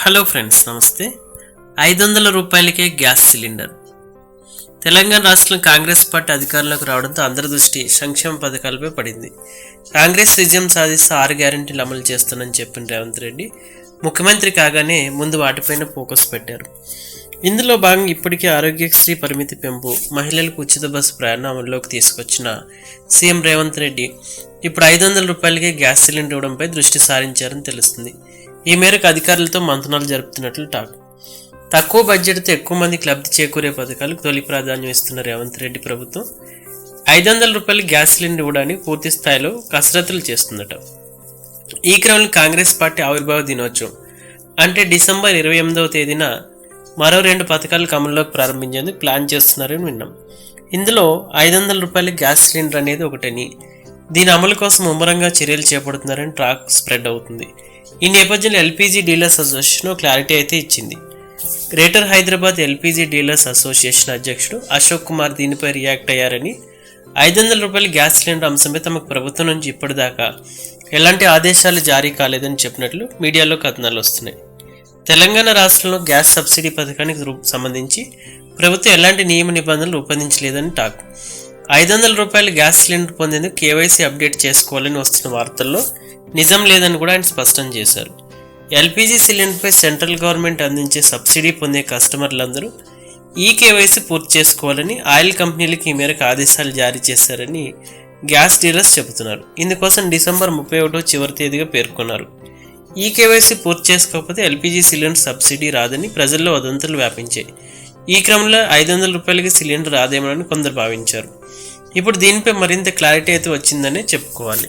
Hello friends నమస్తే. ఐదు వందల రూపాయలకే గ్యాస్ సిలిండర్. తెలంగాణ రాష్ట్రంలో కాంగ్రెస్ పార్టీ అధికారంలోకి రావడంతో అందరి దృష్టి సంక్షేమ పథకాలపై పడింది. కాంగ్రెస్ విజయం సాధిస్తూ ఆరు గ్యారెంటీలు అమలు చేస్తానని చెప్పిన రేవంత్ రెడ్డి ముఖ్యమంత్రి కాగానే ముందు వాటిపైన ఫోకస్ పెట్టారు. ఇందులో భాగంగా ఇప్పటికే ఆరోగ్యశ్రీ పరిమితి పెంపు మహిళలకు ఉచిత బస్సు ప్రయాణం అమల్లోకి తీసుకొచ్చిన సీఎం రేవంత్ రెడ్డి ఇప్పుడు ఐదు వందల రూపాయలకే గ్యాస్ సిలిండర్ ఇవ్వడంపై దృష్టి సారించారని తెలుస్తుంది. ఈ మేరకు అధికారులతో మంతనాలు జరుపుతున్నట్లు టాక్. తక్కువ బడ్జెట్తో ఎక్కువ మందికి లబ్ధి చేకూరే పథకాలకు తొలి ప్రాధాన్యం ఇస్తున్న రేవంత్ రెడ్డి ప్రభుత్వం. ఐదు వందల రూపాయలు గ్యాస్ సిలిండర్ ఇవ్వడానికి పూర్తి స్థాయిలో కసరత్తులు చేస్తుందట. ఈ క్రమంలో కాంగ్రెస్ పార్టీ ఆవిర్భావ దినోత్సవం. అంటే డిసెంబర్ ఇరవై ఎనిమిదవ తేదీన మరో రెండు పథకాలు అమల్లోకి ప్రారంభించేందుకు ప్లాన్ చేస్తున్నారని విన్నాం. ఇందులో ఐదు వందల రూపాయల గ్యాస్ సిలిండర్ అనేది ఒకటని దీని అమలు కోసం ముమ్మరంగా చర్యలు చేపడుతున్నారని ట్రాక్ స్ప్రెడ్ అవుతుంది. ఈ నేపథ్యంలో ఎల్పీజీ డీలర్స్ అసోసియేషన్ క్లారిటీ అయితే ఇచ్చింది. Greater Hyderabad LPG dealers association అధ్యక్షుడు అశోక్ కుమార్ దీనిపై రియాక్ట్ అయ్యారని ఐదు వందల రూపాయల గ్యాస్ సిలిండర్ అంశంపై తమకు ప్రభుత్వం నుంచి ఇప్పటిదాకా ఎలాంటి ఆదేశాలు జారీ కాలేదని చెప్పినట్లు మీడియాలో కథనాలు వస్తున్నాయి. తెలంగాణ రాష్ట్రంలో గ్యాస్ సబ్సిడీ పథకానికి రూ- సంబంధించి ప్రభుత్వం ఎలాంటి నియమ నిబంధనలు రూపొందించలేదని టాక్. ఐదు వందల రూపాయల గ్యాస్ సిలిండర్ పొందేందుకు కేవైసీ అప్డేట్ చేసుకోవాలని వస్తున్న వార్తల్లో నిజం లేదని కూడా ఆయన స్పష్టం చేశారు. ఎల్పిజి సిలిండర్పై సెంట్రల్ గవర్నమెంట్ అందించే సబ్సిడీ పొందే కస్టమర్లందరూ ఈ కేవైసీ పూర్తి చేసుకోవాలని ఆయిల్ కంపెనీలకు ఈ మేరకు ఆదేశాలు జారీ చేశారని గ్యాస్ డీలర్స్ చెబుతున్నారు. ఇందుకోసం డిసెంబర్ ముప్పై ఒకటో చివరి తేదీగా పేర్కొన్నారు. ఈ కేవైసీ పూర్తి చేసుకోకపోతే ఎల్పిజి సిలిండర్ సబ్సిడీ రాదని ప్రజల్లో వదంతులు వ్యాపించాయి. ఈ క్రమంలో ఐదు వందల రూపాయలకి సిలిండర్ రాదేమోనని కొందరు భావించారు. ఇప్పుడు దీనిపై మరింత క్లారిటీ అయితే వచ్చిందనే చెప్పుకోవాలి.